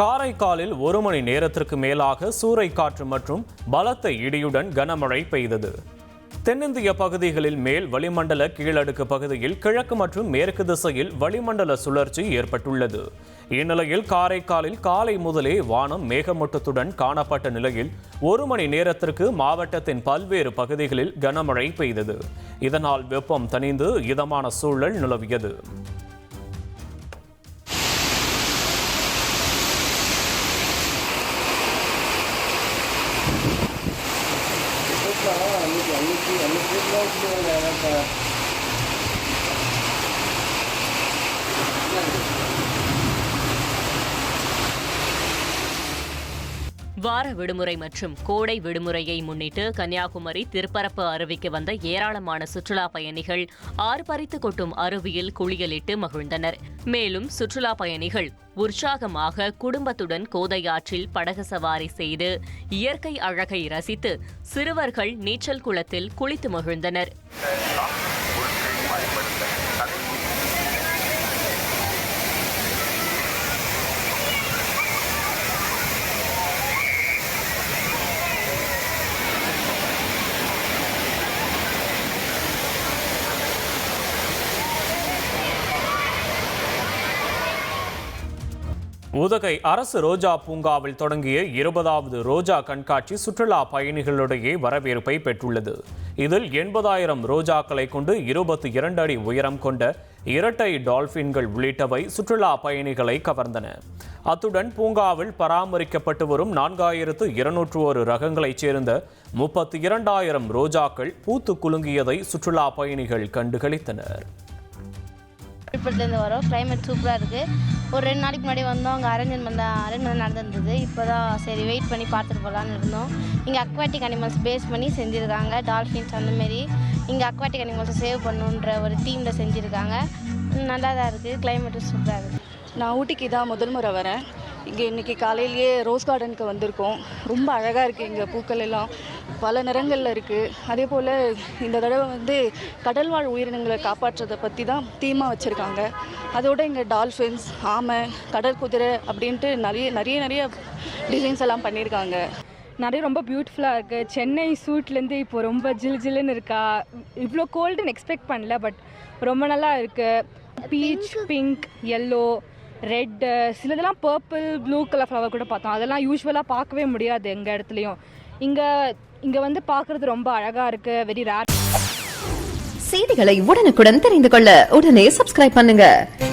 காரைக்காலில் ஒரு மணி நேரத்திற்கு மேலாக சூறைக்காற்று மற்றும் பலத்த இடியுடன் கனமழை பெய்தது. தென்னிந்திய பகுதிகளில் மேல் வளிமண்டல கீழடுக்கு பகுதியில் கிழக்கு மற்றும் மேற்கு திசையில் வளிமண்டல சுழற்சி ஏற்பட்டுள்ளது. இந்நிலையில் காரைக்காலில் காலை முதலே வானம் மேகமூட்டத்துடன் காணப்பட்ட நிலையில் ஒரு மணி நேரத்திற்கு மாவட்டத்தின் பல்வேறு பகுதிகளில் கனமழை பெய்தது. இதனால் வெப்பம் தணிந்து இதமான சூழல் நிலவியது. 啊你点进去你直接消失那个 வார விடுமுறை மற்றும் கோடை விடுமுறையை முன்னிட்டு கன்னியாகுமரி திருப்பரப்பு அருவிக்கு வந்த ஏராளமான சுற்றுலா பயணிகள் ஆர்ப்பரித்து கொட்டும் அருவியில் குளியலிட்டு மகிழ்ந்தனர். மேலும் சுற்றுலா பயணிகள் உற்சாகமாக குடும்பத்துடன் கோதையாற்றில் படகு சவாரி செய்து இயற்கை அழகை ரசித்து சிறுவர்கள் நீச்சல் குளத்தில் குளித்து மகிழ்ந்தனர். உதகை அரசு ரோஜா பூங்காவில் தொடங்கிய இருபதாவது ரோஜா கண்காட்சி சுற்றுலா பயணிகளிடையே வரவேற்பை பெற்றுள்ளது. இதில் எண்பதாயிரம் ரோஜாக்களை கொண்டு இருபத்தி இரண்டு அடி உயரம் கொண்ட இரட்டை டால்பின்கள் உள்ளிட்டவை சுற்றுலா பயணிகளை கவர்ந்தன. அத்துடன் பூங்காவில் பராமரிக்கப்பட்டு வரும் நான்காயிரத்து இருநூற்று ஒரு ரகங்களைச் சேர்ந்த முப்பத்தி இரண்டாயிரம் ரோஜாக்கள் பூத்து குலுங்கியதை சுற்றுலா பயணிகள் கண்டுகளித்தனர். விழுப்புரத்துலேருந்து வரோம். கிளைமேட் சூப்பராக இருக்குது ஒரு ரெண்டு நாளைக்கு முன்னாடி வந்தோம். அங்கே அரேஞ்ச்மெண்ட் அரேஞ்ச்மெண்ட் நடந்திருந்தது. இப்போ தான் சரி வெயிட் பண்ணி பார்த்துட்டு போகலான்னு இருந்தோம். இங்கே அக்வாட்டிக் அனிமல்ஸ் பேஸ் பண்ணி செஞ்சுருக்காங்க. டால்ஃபின்ஸ் அந்தமாரி இங்கே அக்வாட்டிக் அனிமல்ஸை சேவ் பண்ணுன்ற ஒரு தீமில் செஞ்சுருக்காங்க. நல்லா தான் இருக்குது கிளைமேட்டும் சூப்பராக இருக்குது நான் ஊட்டிக்கு தான் முதல் முறை வரேன். இங்கே இன்றைக்கி காலையிலேயே ரோஸ் கார்டனுக்கு வந்திருக்கோம். ரொம்ப அழகாக இருக்குது இங்கே பூக்கள் எல்லாம். பல நிறங்களில் இருக்குது அதே போல் இந்த தடவை வந்து கடல்வாழ் உயிரினங்களை காப்பாற்றுறதை பற்றி தான் தீமாக வச்சுருக்காங்க. அதோட இங்கே டால்ஃபின்ஸ் ஆமை கடற்குதிரை அப்படின்ட்டு நிறைய நிறைய நிறைய டிசைன்ஸ் எல்லாம் பண்ணியிருக்காங்க. நிறைய ரொம்ப பியூட்டிஃபுல்லாக இருக்குது சென்னை சூட்லேருந்து இப்போ ரொம்ப ஜில் ஜில்லுன்னு இருக்கா. இவ்வளோ கோல்டுன்னு எக்ஸ்பெக்ட் பண்ணல பட் ரொம்ப நல்லா இருக்குது peach pink yellow red uh, சிலதெல்லாம் பர்பிள் ப்ளூ கலர் ஃப்ளவர் கூட பார்த்தோம். அதெல்லாம் யூஸ்வலாக பார்க்கவே முடியாது எங்கள் இடத்துலையும். இங்கே இங்கே வந்து பார்க்குறது ரொம்ப அழகாக இருக்குது வெரி ரேர் செய்திகளை உடனுக்குடன் தெரிந்து கொள்ள உடனே சப்ஸ்கிரைப் பண்ணுங்கள்